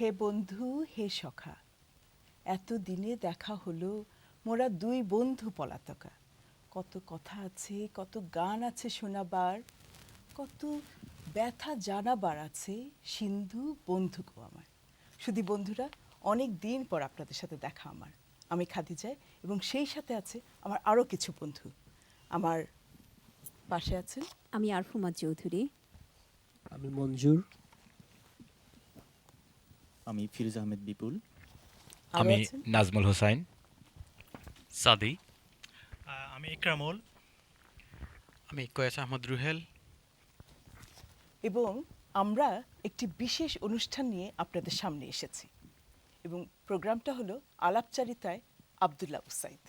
হে বন্ধু হে সখা এত দিনে দেখা হলো মোরা দুই বন্ধু পলাতকা। কত কথা আছে কত গান আছে শোনাবার কত ব্যথা জানাবার আছে সিন্ধু বন্ধু গো আমার। শুধু বন্ধুরা অনেক দিন পর আপনাদের সাথে দেখা আমার। আমি খাদিজায় এবং সেই সাথে আছে আমার আরও কিছু বন্ধু। আমার পাশে আছেন আমি আরফুমা চৌধুরী। আমি মঞ্জুর। আমি ফিরোজ আহমেদ বিপুল। আমি নাজমুল হোসাইন। সাদি। আমি ইকরামুল। আমি কয়েস আহমদ রুহেল। এবং আমরা একটি বিশেষ অনুষ্ঠান নিয়ে আপনাদের সামনে এসেছি। এবং প্রোগ্রামটা হলো আলাপচারিতায় আবদুল্লাহ উসাইদ।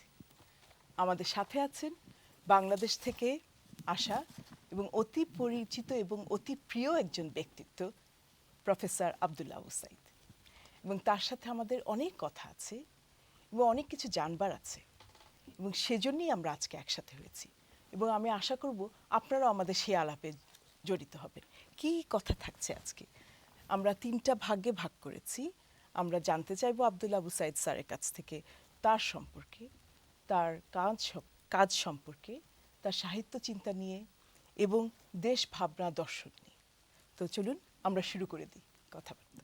আমাদের সাথে আছেন বাংলাদেশ থেকে আসা এবং অতি পরিচিত এবং অতি প্রিয় একজন ব্যক্তিত্ব প্রফেসর আবদুল্লাহ উসাইদ। এবং তার সাথে আমাদের অনেক কথা আছে এবং অনেক কিছু জানবার আছে এবং সেজন্যই আমরা আজকে একসাথে হয়েছি। এবং আমি আশা করব আপনারাও আমাদের সেই আলাপে জড়িত হবেন। কি কথা থাকছে আজকে? আমরা তিনটা ভাগে ভাগ করেছি। আমরা জানতে চাইব আবদুল্লা আবু সাইদ স্যারের কাছ থেকে তার সম্পর্কে, তার কাজ কাজ সম্পর্কে, তার সাহিত্য চিন্তা নিয়ে এবং দেশ ভাবনা দর্শন নিয়ে। তো চলুন আমরা শুরু করে দিই কথাবার্তা।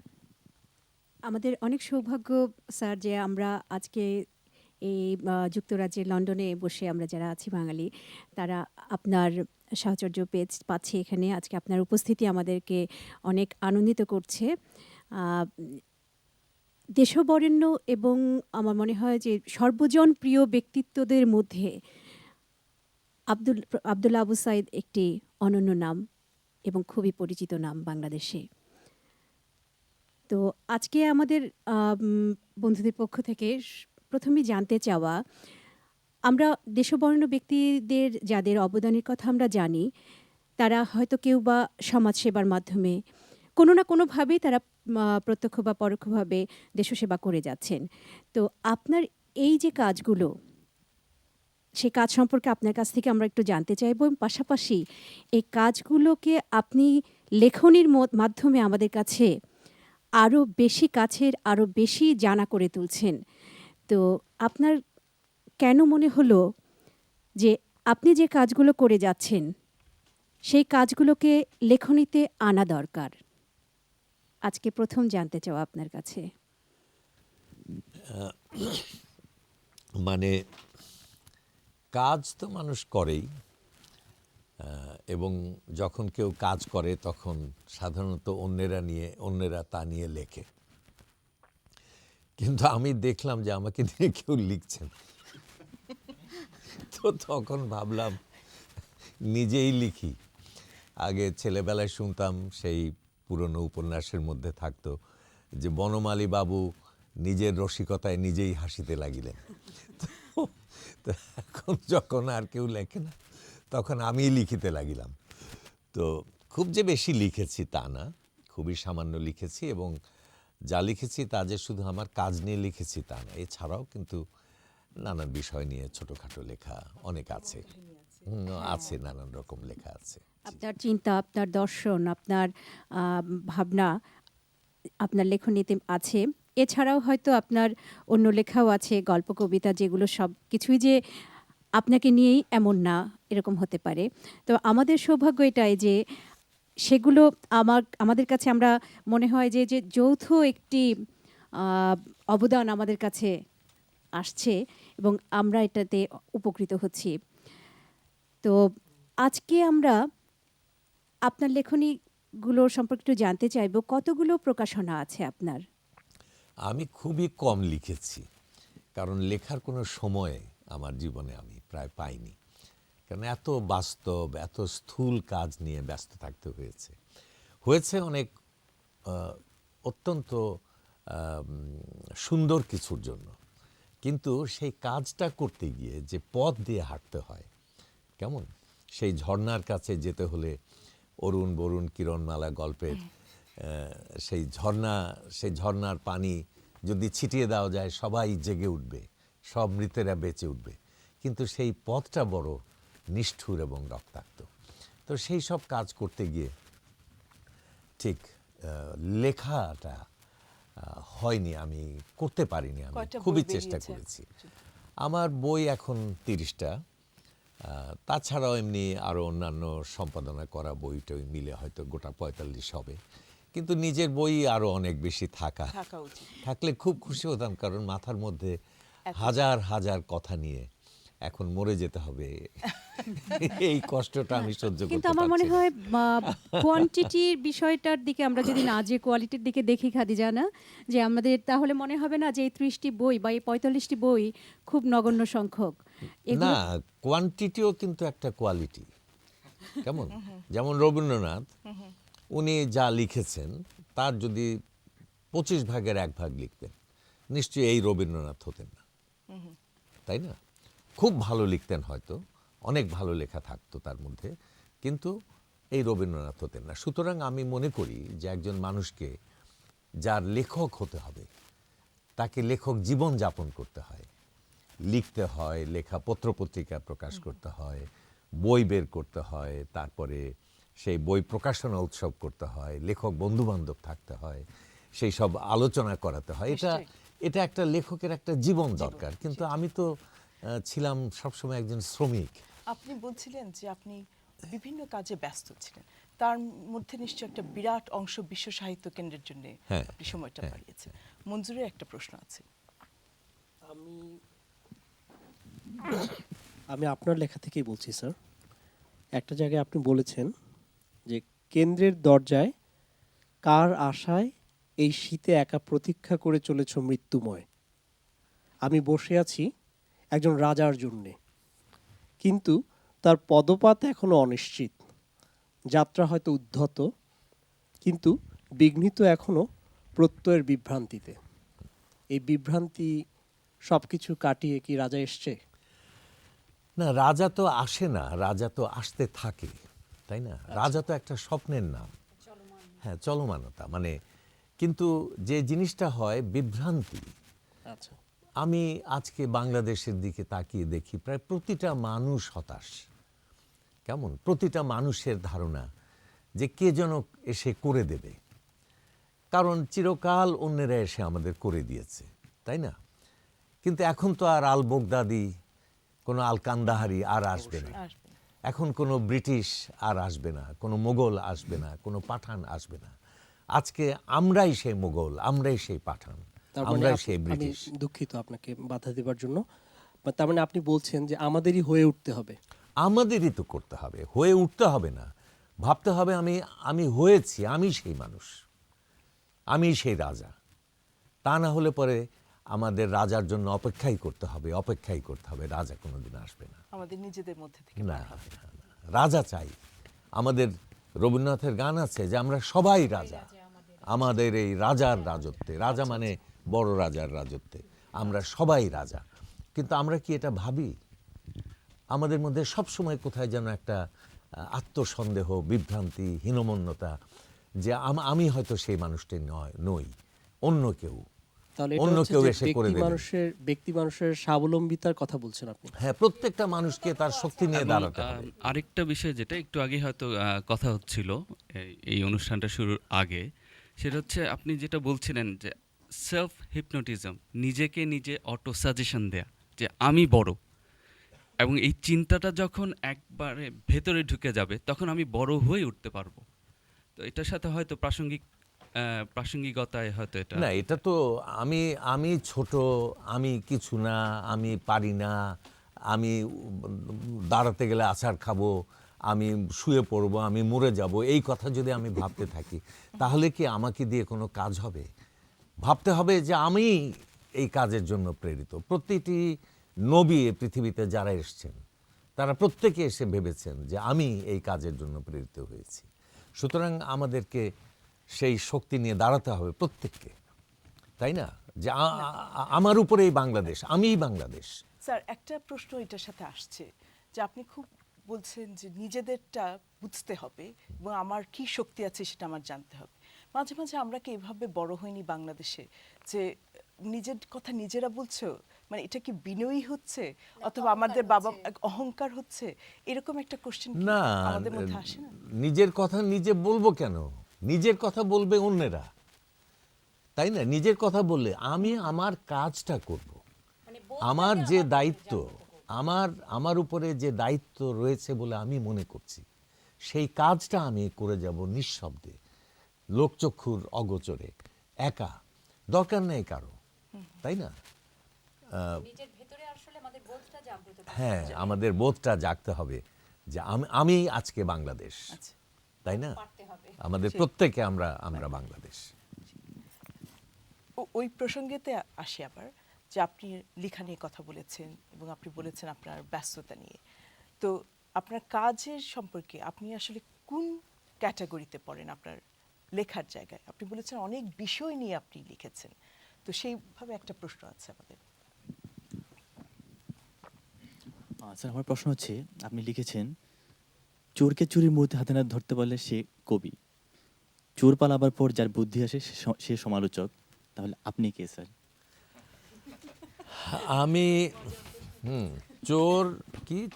আমাদের অনেক সৌভাগ্য, স্যার, যে আমরা আজকে এই যুক্তরাজ্যের লন্ডনে বসে আমরা যারা আছি বাঙালি, তারা আপনার সাহচর্য পেজ পাচ্ছে এখানে। আজকে আপনার উপস্থিতি আমাদেরকে অনেক আনন্দিত করছে। দেশবরেণ্য এবং আমার মনে হয় যে সর্বজন প্রিয় ব্যক্তিত্বদের মধ্যে আব্দুল আবদুল্লা আবু সাইদ একটি অনন্য নাম এবং খুবই পরিচিত নাম বাংলাদেশে। তো আজকে আমাদের বন্ধুদের পক্ষ থেকে স- প্রথমেই জানতে চাওয়া, আমরা দেশবর্ণ ব্যক্তিদের যাদের অবদানের কথা আমরা জানি, তারা হয়তো কেউ বা সমাজসেবার মাধ্যমে কোনো না কোনোভাবেই তারা প্রত্যক্ষ বা পরোক্ষভাবে দেশসেবা করে যাচ্ছেন। তো আপনার এই যে কাজগুলো সেই কাজ সম্পর্কে আপনার কাছ থেকে আমরা একটু জানতে চাইব, এবং পাশাপাশি এই কাজগুলোকে আপনি লেখনির মাধ্যমে আমাদের কাছে আরও বেশি কাছের আরও বেশি জানা করে তুলছেন। তো আপনার কেন মনে হলো যে আপনি যে কাজগুলো করে যাচ্ছেন, সেই কাজগুলোকে লেখনীতে আনা দরকার? আজকে প্রথম জানতে চাও আপনার কাছে। মানে কাজ তো মানুষ করেই এবং যখন কেউ কাজ করে, তখন সাধারণত অন্যেরা নিয়ে, অন্যেরা তা নিয়ে লেখে। কিন্তু আমি দেখলাম যে আমাকে নিয়ে কেউ লিখছেন। তো তখন ভাবলাম, নিজেই লিখি। আগে ছেলেবেলায় শুনতাম সেই পুরনো উপন্যাসের মধ্যে থাকতো যে, বনমালী বাবু নিজের রসিকতায় নিজেই হাসিতে লাগিলেন। তো- এখন যখন আর কেউ লেখে না তখন আমিই লিখিতে লাগিলাম। তো খুব যে বেশি লিখেছি তা না খুবই সামান্য লিখেছি এবং যা লিখেছি তা যে শুধু আমার কাজ নিয়ে লিখেছি তা না এছাড়াও কিন্তু নানান বিষয় নিয়ে ছোটোখাটো লেখা অনেক আছে। আছে। নানান রকম লেখা আছে। আপনার চিন্তা আপনার দর্শন আপনার ভাবনা আপনার লেখনীতে আছে। এছাড়াও হয়তো আপনার অন্য লেখাও আছে গল্প কবিতা যেগুলো সব কিছুই যে আপনাকে নিয়েই এমন না, এরকম হতে পারে। তো আমাদের সৌভাগ্য এটাই যে সেগুলো আমার, আমাদের কাছে আমরা মনে হয় যে যে যৌথ একটি অবদান আমাদের কাছে আসছে এবং আমরা এটাতে উপকৃত হচ্ছি। তো আজকে আমরা আপনার লেখনীগুলো সম্পর্কে একটু জানতে চাইব, কতগুলো প্রকাশনা আছে আপনার? আমি খুবই কম লিখেছি, কারণ লেখার কোনো সময় আমার জীবনে আমি প্রায় পাইনি। কারণ এত বাস্তব এত স্থূল কাজ নিয়ে ব্যস্ত থাকতে হয়েছে। হয়েছে অনেক অত্যন্ত সুন্দর কিছুর জন্য। কিন্তু সেই কাজটা করতে গিয়ে যে পথ দিয়ে হাঁটতে হয় কেমন? সেই ঝর্ণার কাছে যেতে হলে অরুণ বরুণ কিরণমালা গল্পের সেই ঝর্ণা সেই ঝর্ণার পানি যদি ছিটিয়ে দেওয়া যায় সবাই জেগে উঠবে। সব মৃতেরা বেঁচে উঠবে। কিন্তু সেই পথটা বড় নিষ্ঠুর এবং রক্তাক্ত। তো সেই সব কাজ করতে গিয়ে ঠিক লেখাটা হয়নি আমি করতে পারিনি আমি। খুবই চেষ্টা করেছি। আমার বই এখন তিরিশটা। তাছাড়াও এমনি আরও অন্যান্য সম্পাদনা করা বই টই মিলে হয়তো গোটা পঁয়তাল্লিশ হবে। কিন্তু নিজের বই আরও অনেক বেশি থাকা। থাকা থাকলে খুব খুশি হতাম কারণ মাথার মধ্যে হাজার হাজার কথা নিয়ে এখন মরে যেতে হবে। এই কষ্টটা আমি সহ্য করতে কিন্তু আমার মনে হয় কোয়ান্টিটির বিষয়টার দিকে আমরা যদি না যে কোয়ালিটির দিকে দেখি খাদিজা না যে আমাদের তাহলে মনে হবে না যে এই ত্রিশটি বই বা এই পঁয়তাল্লিশটি বই খুব নগণ্য সংখ্যক। না কোয়ান্টিটিও কিন্তু একটা কোয়ালিটি কেমন? যেমন রবীন্দ্রনাথ উনি যা লিখেছেন তার যদি পঁচিশ ভাগের এক ভাগ লিখতেন নিশ্চয়ই এই রবীন্দ্রনাথ হতেন না। তাই না? খুব ভালো লিখতেন হয়তো অনেক ভালো লেখা থাকতো তার মধ্যে কিন্তু এই রবীন্দ্রনাথ হতেন না। সুতরাং আমি মনে করি যে একজন মানুষকে যার লেখক হতে হবে তাকে লেখক জীবন যাপন করতে হয়। লিখতে হয় লেখা পত্রপত্রিকা প্রকাশ করতে হয় বই বের করতে হয় তারপরে সেই বই প্রকাশনা উৎসব করতে হয় লেখক বন্ধু বান্ধব থাকতে হয় সেই সব আলোচনা করাতে হয়। এটা এটা একটা লেখকের একটা জীবন দরকার। কিন্তু আমি তো ছিলাম সবসময় একজন শ্রমিক। আপনি বলছিলেন যে আপনি বিভিন্ন কাজে ব্যস্ত ছিলেন। তার মধ্যে নিশ্চয় একটা বিরাট অংশ বিশ্ব সাহিত্য কেন্দ্রের জন্য হ্যাঁ, আপনি সময়টা হ্যাঁ, বাড়িয়েছেন মঞ্জুরের একটা প্রশ্ন আছে। আমি আমি আপনার লেখা থেকেই বলছি স্যার। একটা জায়গায় আপনি বলেছেন যে কেন্দ্রের দরজায় কার আশায় এই শীতে একা প্রতীক্ষা করে চলেছ মৃত্যুময়। আমি বসে আছি একজন রাজার জন্যে। কিন্তু তার পদপাত এখনও অনিশ্চিত। যাত্রা হয়তো উদ্ধত কিন্তু বিঘ্নিত এখনও প্রত্যয়ের বিভ্রান্তিতে। এই বিভ্রান্তি সব কিছু কাটিয়ে কি রাজা এসছে? না রাজা তো আসে না রাজা তো আসতে থাকে তাই না? রাজা তো একটা স্বপ্নের নাম। হ্যাঁ চলমানতা মানে কিন্তু যে জিনিসটা হয় বিভ্রান্তি। আচ্ছা। আমি আজকে বাংলাদেশের দিকে তাকিয়ে দেখি প্রায় প্রতিটা মানুষ হতাশ। কেমন? প্রতিটা মানুষের ধারণা যে কে যেন এসে করে দেবে। কারণ চিরকাল অন্যেরা এসে আমাদের করে দিয়েছে তাই না? কিন্তু এখন তো আর আল বগদাদি কোনো আল কান্দাহারি আর আসবে না। আসবে। না। এখন কোনো ব্রিটিশ আর আসবে না কোনো মোগল আসবে না কোনো পাঠান আসবে না। আজকে আমরাই সেই মোগল আমরাই সেই পাঠান মানে আমরাই সেই ব্রিটিশ। দুঃখিত আপনাকে বাধা দেবার জন্য। বা তার মানে আপনি বলছেন যে আমাদেরই হয়ে উঠতে হবে। আমাদেরই তো করতে হবে হয়ে উঠতে হবে না। ভাবতে হবে আমি আমি হয়েছি আমি সেই মানুষ আমি সেই রাজা। তা না হলে পরে আমাদের রাজার জন্য অপেক্ষাই করতে হবে অপেক্ষাই করতে হবে রাজা কোনোদিন আসবে না। আমাদের নিজেদের মধ্যে থেকে না। রাজা চাই। আমাদের রবীন্দ্রনাথের গান আছে যে আমরা সবাই রাজা। আমাদের এই রাজার রাজত্বে। রাজা মানে বড় রাজার রাজত্বে। আমরা সবাই রাজা। কিন্তু আমরা কি এটা ভাবি? আমাদের মধ্যে সব সময় কোথায় যেন একটা আত্মসন্দেহ বিভ্রান্তি হীনমন্যতা যে আমি হয়তো সেই মানুষটি নয় নই অন্য কেউ। অন্য কেউ এসে করে দেবে। মানুষের ব্যক্তি মানুষের স্বাবলম্বিতার কথা বলছেন আপনি। হ্যাঁ প্রত্যেকটা মানুষকে তার শক্তি নিয়ে দাঁড়াতে হবে। আরেকটা বিষয় যেটা একটু আগে হয়তো আহ, কথা হচ্ছিল এই- এই অনুষ্ঠানটা শুরুর আগে সেটা হচ্ছে আপনি যেটা বলছিলেন যে সেলফ হিপনোটিজম নিজেকে নিজে অটো সাজেশন দেয়া, যে আমি বড়। এবং এই চিন্তাটা যখন একবারে ভেতরে ঢুকে যাবে, তখন আমি বড় হয়ে উঠতে পারব। তো এটার সাথে হয়তো প্রাসঙ্গিক প্রাসঙ্গিকতায় হয়তো এটা না, এটা তো আমি আমি ছোট, আমি কিছু না, আমি পারি না, আমি দাঁড়াতে গেলে আছাড় খাব আমি শুয়ে পড়ব, আমি মরে যাব, এই কথা যদি আমি ভাবতে থাকি, তাহলে কি আমাকে দিয়ে কোনো কাজ হবে? ভাবতে হবে যে আমি এই কাজের জন্য প্রেরিত। প্রতিটি নবী পৃথিবীতে যারা এসছেন, তারা প্রত্যেকে এসে ভেবেছেন যে আমি এই কাজের জন্য প্রেরিত হয়েছি। সুতরাং আমাদেরকে সেই শক্তি নিয়ে দাঁড়াতে হবে প্রত্যেককে, তাই না? যে আমার উপরেই বাংলাদেশ, আমিই বাংলাদেশ। স্যার, একটা প্রশ্ন এটার সাথে আসছে যে আপনি খুব বলছেন যে নিজেদেরটা বুঝতে হবে এবং আমার কি শক্তি আছে সেটা আমার জানতে হবে। মাঝে মাঝে আমরা কি এভাবে বড় হইনি বাংলাদেশে যে নিজের কথা নিজেরা বলছো? মানে এটা কি বিনয়ী হচ্ছে? অথবা আমাদের বাবা অহংকার হচ্ছে? এরকম একটা কোশ্চেন না আমাদের মধ্যে আসে না? নিজের কথা নিজে বলব কেন? নিজের কথা বলবে অন্যেরা। তাই না? নিজের কথা বললে আমি আমার কাজটা করব। আমার যে দায়িত্ব আমার আমার উপরে যে দায়িত্ব রয়েছে বলে আমি মনে করছি সেই কাজটা আমি করে যাব নিঃশব্দে লোকচক্ষুর অগোচরে একা দরকার নেই কারও তাই না? হ্যাঁ আমাদের বোধটা জাগতে হবে যে আমি আমি আজকে বাংলাদেশ আচ্ছা। তাই না? আমাদের প্রত্যেকে আমরা আমরা বাংলাদেশ। ওই প্রসঙ্গেতে আসি আবার। যে আপনি লেখা নিয়ে কথা বলেছেন এবং আপনি বলেছেন আপনার ব্যস্ততা নিয়ে। তো আপনার কাজের সম্পর্কে আপনি আসলে কোন ক্যাটাগরিতে পড়েন আপনার লেখার জায়গায়? আপনি বলেছেন অনেক বিষয় নিয়ে আপনি লিখেছেন। তো সেইভাবে একটা প্রশ্ন আছে আমাদের। স্যার, আমার প্রশ্ন হচ্ছে, আপনি লিখেছেন, চোরকে চুরির মুহূর্তে হাতে না ধরতে পারলে সে কবি। চোর পালাবার পর যার বুদ্ধি আসে সে সমালোচক। তাহলে আপনি কে, স্যার? আমি হুম চোর কি?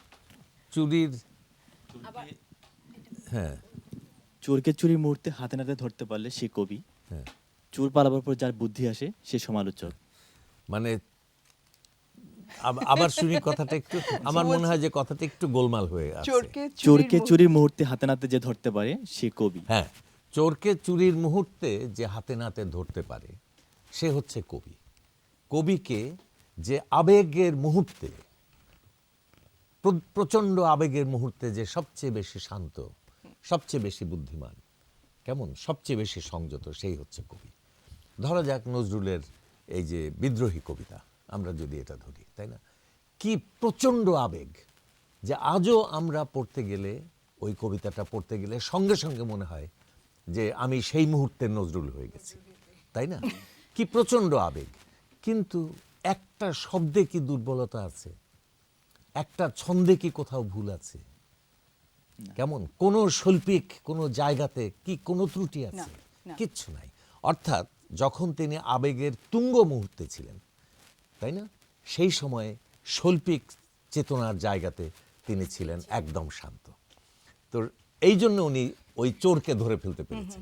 চুরির হ্যাঁ। চোরকে চুরির মুহূর্তে হাতে নাতে ধরতে পারলে সে কবি। হ্যাঁ। চোর পালাবার পর যার বুদ্ধি আসে সে সমালোচক। মানে আবার শুনি কথাটা একটু আমার মনে হয় যে কথাটা একটু গোলমাল হয়ে আছে। চোরকে চোরকে চুরির মুহূর্তে হাতে নাতে যে ধরতে পারে সে কবি। হ্যাঁ চোরকে চুরির মুহূর্তে যে হাতে নাতে ধরতে পারে সে হচ্ছে কবি। কবিকে যে আবেগের মুহূর্তে, প্র- প্রচণ্ড আবেগের মুহূর্তে যে সবচেয়ে বেশি শান্ত, সবচেয়ে বেশি বুদ্ধিমান, কেমন? সবচেয়ে বেশি সংযত, সেই হচ্ছে কবি। ধরা যাক নজরুলের এই যে বিদ্রোহী কবিতা, আমরা যদি এটা ধরি, তাই না? কি প্রচণ্ড আবেগ যে আজও আমরা পড়তে গেলে, ওই কবিতাটা পড়তে গেলে সঙ্গে সঙ্গে মনে হয় যে আমি সেই মুহূর্তে নজরুল হয়ে গেছি, তাই না? কি প্রচণ্ড আবেগ। কিন্তু একটা শব্দে কি দুর্বলতা আছে? একটা ছন্দে কি কোথাও ভুল আছে? কেমন? কোন শৈল্পিক কোনো জায়গাতে কি কোনো ত্রুটি আছে? কিচ্ছু নাই। অর্থাৎ যখন তিনি আবেগের তুঙ্গ মুহূর্তে ছিলেন তাই না? সেই সময়ে শৈল্পিক চেতনার জায়গাতে তিনি ছিলেন একদম শান্ত। তো এই জন্য উনি ওই চোরকে ধরে ফেলতে পেরেছেন।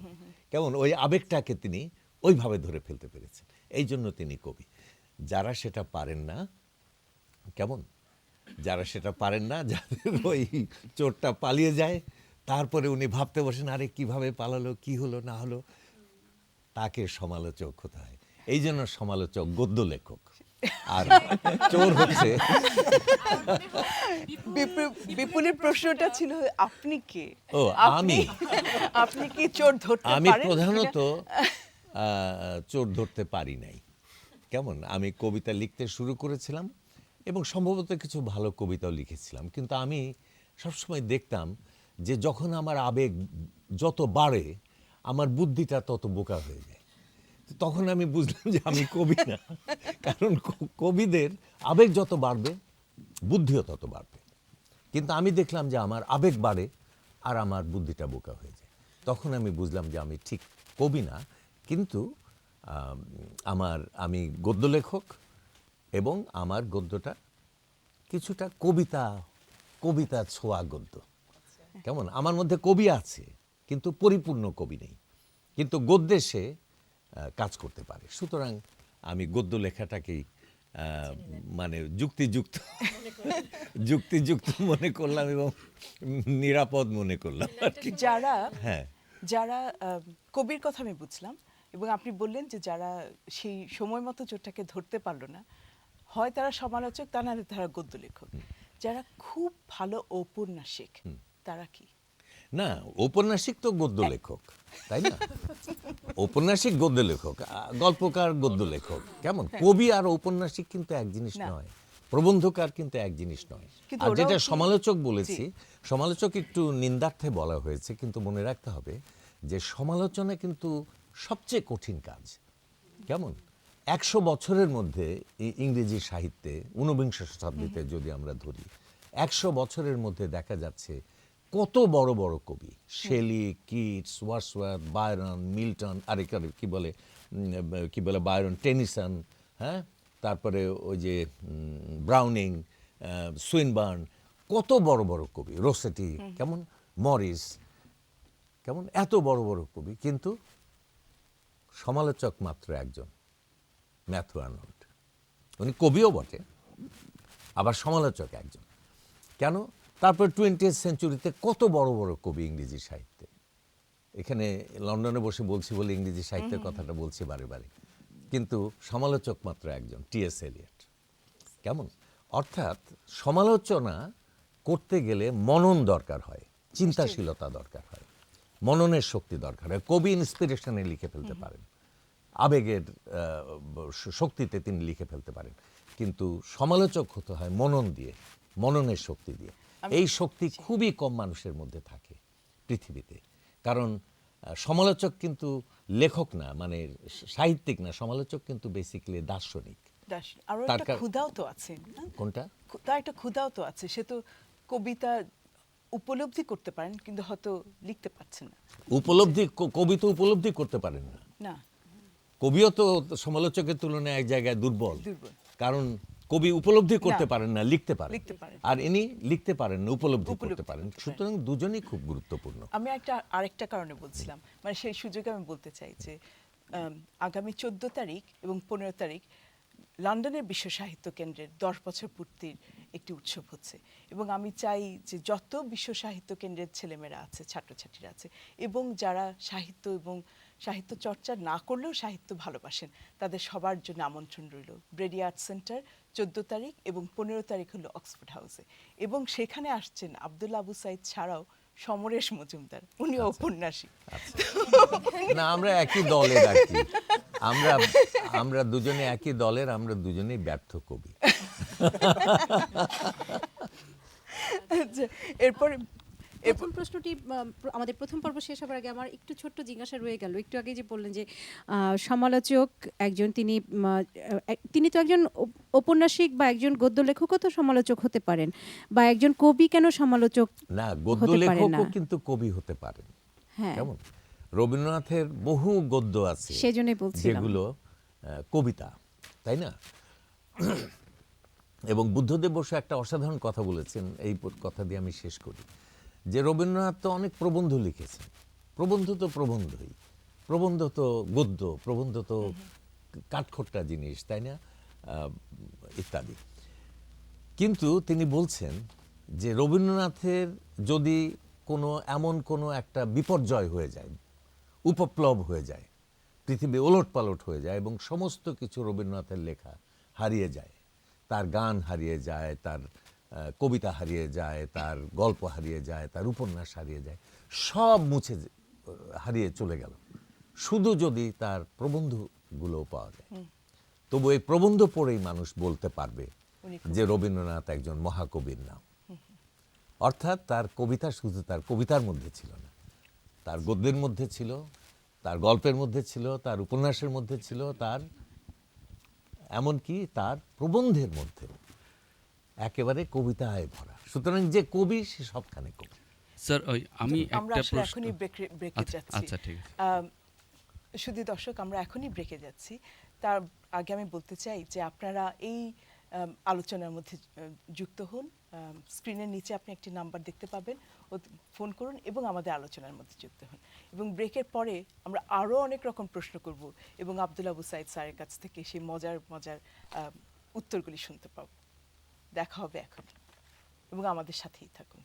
কেমন? ওই আবেগটাকে তিনি ওইভাবে ধরে ফেলতে পেরেছেন। এই জন্য তিনি কবি। যারা সেটা পারেন না কেমন? যারা সেটা পারেন না যাদের ওই চোরটা পালিয়ে যায় তারপরে উনি ভাবতে বসেন আরে কীভাবে পালালো কি হলো না হলো? তাকে সমালোচক হতে হয়। এই জন্য সমালোচক গদ্য লেখক। আর চোর হচ্ছে বিপুল- বিপুলের প্রশ্নটা ছিল আপনি কে? ও, আমি। আপনি কি চোর ধরতে আমি প্রধানত চোর ধরতে পারি নাই। কেমন? আমি কবিতা লিখতে শুরু করেছিলাম এবং সম্ভবত কিছু ভালো কবিতাও লিখেছিলাম। কিন্তু আমি সবসময় দেখতাম যে যখন আমার আবেগ যত বাড়ে, আমার বুদ্ধিটা তত বোকা হয়ে যায়। তখন আমি বুঝলাম যে আমি কবি না। কারণ কবিদের আবেগ যত বাড়বে, বুদ্ধিও তত বাড়বে। কিন্তু আমি দেখলাম যে আমার আবেগ বাড়ে আর আমার বুদ্ধিটা বোকা হয়ে যায়। তখন আমি বুঝলাম যে আমি ঠিক কবি না। কিন্তু আমার আমি গদ্য লেখক এবং আমার গদ্যটা কিছুটা কবিতা কবিতা ছোঁয়া গদ্য। কেমন? আমার মধ্যে কবি আছে কিন্তু পরিপূর্ণ কবি নেই। কিন্তু গদ্যে সে কাজ করতে পারে। সুতরাং আমি গদ্য লেখাটাকেই মানে যুক্তিযুক্ত যুক্তিযুক্ত মনে করলাম এবং নিরাপদ মনে করলাম কি। যারা হ্যাঁ। যারা কবির কথা আমি বুঝলাম এবং আপনি বললেন যে যারা সেই সময় মতো চোরটাকে ধরতে পারল না হয় তারা সমালোচক তা নাহলে তারা গদ্য লেখক যারা খুব ভালো ঔপন্যাসিক তারা কি? না ঔপন্যাসিক তো গদ্য লেখক তাই না? ঔপন্যাসিক গদ্য লেখক গল্পকার গদ্য লেখক কেমন কবি আর ঔপন্যাসিক কিন্তু এক জিনিস নয় প্রবন্ধকার কিন্তু এক জিনিস নয়। আর যেটা সমালোচক বলেছি সমালোচক একটু নিন্দার্থে বলা হয়েছে কিন্তু মনে রাখতে হবে যে সমালোচনা কিন্তু সবচেয়ে কঠিন কাজ। কেমন? একশো বছরের মধ্যে এই ইংরেজি সাহিত্যে ঊনবিংশ শতাব্দীতে যদি আমরা ধরি একশো বছরের মধ্যে দেখা যাচ্ছে কত বড় বড় কবি। Shelley Keats Wordsworth Byron Milton আরেক কি বলে কি বলে বায়রন টেনিসন হ্যাঁ? তারপরে ওই যে ব্রাউনিং সুইনবার্ন কত বড় বড় কবি। রোসেটি কেমন? মরিস কেমন? এত বড় বড় কবি। কিন্তু সমালোচক মাত্র একজন ম্যাথু আর্নল্ড। উনি কবিও বটে আবার সমালোচক একজন। কেন? তারপর টোয়েন্টি সেঞ্চুরিতে কত বড় বড় কবি ইংরেজি সাহিত্যে। এখানে লন্ডনে বসে বলছি বলে ইংরেজি সাহিত্যের কথাটা বলছি বারে বারে। কিন্তু সমালোচক মাত্র একজন টিএস এলিয়ট। কেমন? অর্থাৎ সমালোচনা করতে গেলে মনন দরকার হয় চিন্তাশীলতা দরকার হয়। মননের শক্তি দরকার। হয় কবি ইন্সপিরেশনে লিখে ফেলতে পারেন। আবেগের শক্তিতে তিনি লিখে ফেলতে পারেন। কিন্তু সমালোচক হতে হয় মনন দিয়ে মননের শক্তি দিয়ে। এই শক্তি খুবই কম মানুষের মধ্যে থাকে পৃথিবীতে। কারণ সমালোচক কিন্তু লেখক না মানে সাহিত্যিক না সমালোচক কিন্তু বেসিক্যালি দার্শনিক। আরও একটা ক্ষুধাও তো আছে? কোনটা? তার একটা ক্ষুধাও তো আছে। সে তো কবিতা উপলব্ধি করতে পারেন কিন্তু হয়তো লিখতে পারছেন না। উপলব্ধি কবি তো উপলব্ধি করতে পারেন না। না। কবিও তো সমালোচকের তুলনায় এক জায়গায় দুর্বল। কারণ কবি উপলব্ধি করতে পারেন না লিখতে পারেন। আর ইনি লিখতে পারেন না উপলব্ধি করতে পারেন। সুতরাং দুজনেই খুব গুরুত্বপূর্ণ। আমি একটা আরেকটা কারণে বলছিলাম মানে সেই সুযোগে আমি বলতে চাই যে আগামী চোদ্দ তারিখ এবং পনেরো তারিখ লন্ডনের বিশ্ব সাহিত্য কেন্দ্রের দশ বছর পূর্তির একটি উৎসব হচ্ছে। এবং আমি চাই যে যত বিশ্ব সাহিত্য কেন্দ্রের ছেলেমেয়েরা আছে ছাত্রছাত্রীরা আছে এবং যারা সাহিত্য এবং সাহিত্য চর্চা না করলেও সাহিত্য ভালোবাসেন তাদের সবার জন্য আমন্ত্রণ রইল। ব্রেডি আর্ট সেন্টার চোদ্দ তারিখ এবং পনেরো তারিখ হলো অক্সফোর্ড হাউসে। এবং সেখানে আসছেন আবদুল্লা আবু সাইদ ছাড়াও সমরেশ মজুমদার। উনি ঔপন্যাসিক না আমরা একই কি আমরা আমরা দুজনে একই দলের আমরা দুজনেই ব্যর্থ কবি। যে এরপরে প্রথম প্রশ্নটি আমাদের প্রথম পর্ব শেষ হবার আগে আমার একটু ছোট্ট জিজ্ঞাসা রয়ে গেল। একটু আগে যে বললেন যে আহ, সমালোচক একজন তিনি তিনি তো একজন ঔপন্যাসিক বা একজন গদ্য লেখকও তো সমালোচক হতে পারেন বা একজন কবি কেন সমালোচক না গদ্য লেখকও না। কিন্তু কবি হতে পারেন। হ্যাঁ। কেমন? রবীন্দ্রনাথের বহু গদ্য আছে সেজন্যই বলছিলাম। যেগুলো কবিতা তাই না? এবং বুদ্ধদেব বসু একটা অসাধারণ কথা বলেছেন এই কথা দিয়ে আমি শেষ করি। যে রবীন্দ্রনাথ তো অনেক প্রবন্ধ লিখেছেন। প্রবন্ধ তো প্রবন্ধই। প্রবন্ধ তো গদ্য প্রবন্ধ তো কাঠখোট্টা জিনিস তাই না? ইত্যাদি। কিন্তু তিনি বলছেন যে রবীন্দ্রনাথের যদি কোনো এমন কোনো একটা বিপর্যয় হয়ে যায় উপপ্লব হয়ে যায়। পৃথিবী ওলট পালট হয়ে যায় এবং সমস্ত কিছু রবীন্দ্রনাথের লেখা হারিয়ে যায়। তার গান হারিয়ে যায় তার কবিতা হারিয়ে যায় তার গল্প হারিয়ে যায় তার উপন্যাস হারিয়ে যায় সব মুছে হারিয়ে চলে গেল। শুধু যদি তার প্রবন্ধগুলো পাওয়া যায়। তবু এই প্রবন্ধ পড়েই মানুষ বলতে পারবে যে রবীন্দ্রনাথ একজন মহাকবির নাম। অর্থাৎ তার কবিতা শুধু তার কবিতার মধ্যে ছিল না। তার গদ্যের মধ্যে ছিল তার গল্পের মধ্যে ছিল তার উপন্যাসের মধ্যে ছিল তার এমনকি তার প্রবন্ধের মধ্যে একেবারে কবিতায় ভরা। সুতরাং যে কবি সে সবখানে কবি। স্যার ওই আমি আমরা একটা প্রশ্ন এখনই ব্রেকে ব্রেকে আচ্ছা, যাচ্ছি। আচ্ছা ঠিক শুধু দর্শক আমরা এখনই ব্রেকে যাচ্ছি। তার আগে আমি বলতে চাই যে আপনারা এই আলোচনার মধ্যে যুক্ত হন। স্ক্রিনের নিচে আপনি একটি নাম্বার দেখতে পাবেন। ও ফোন করুন এবং আমাদের আলোচনার মধ্যে যুক্ত হন। এবং ব্রেকের পরে আমরা আরও অনেক রকম প্রশ্ন করব এবং আব্দুল আবু সাইদ স্যারের কাছ থেকে সেই মজার মজার উত্তরগুলি শুনতে পাব। দেখা হবে এখন। এবং আমাদের সাথেই থাকুন।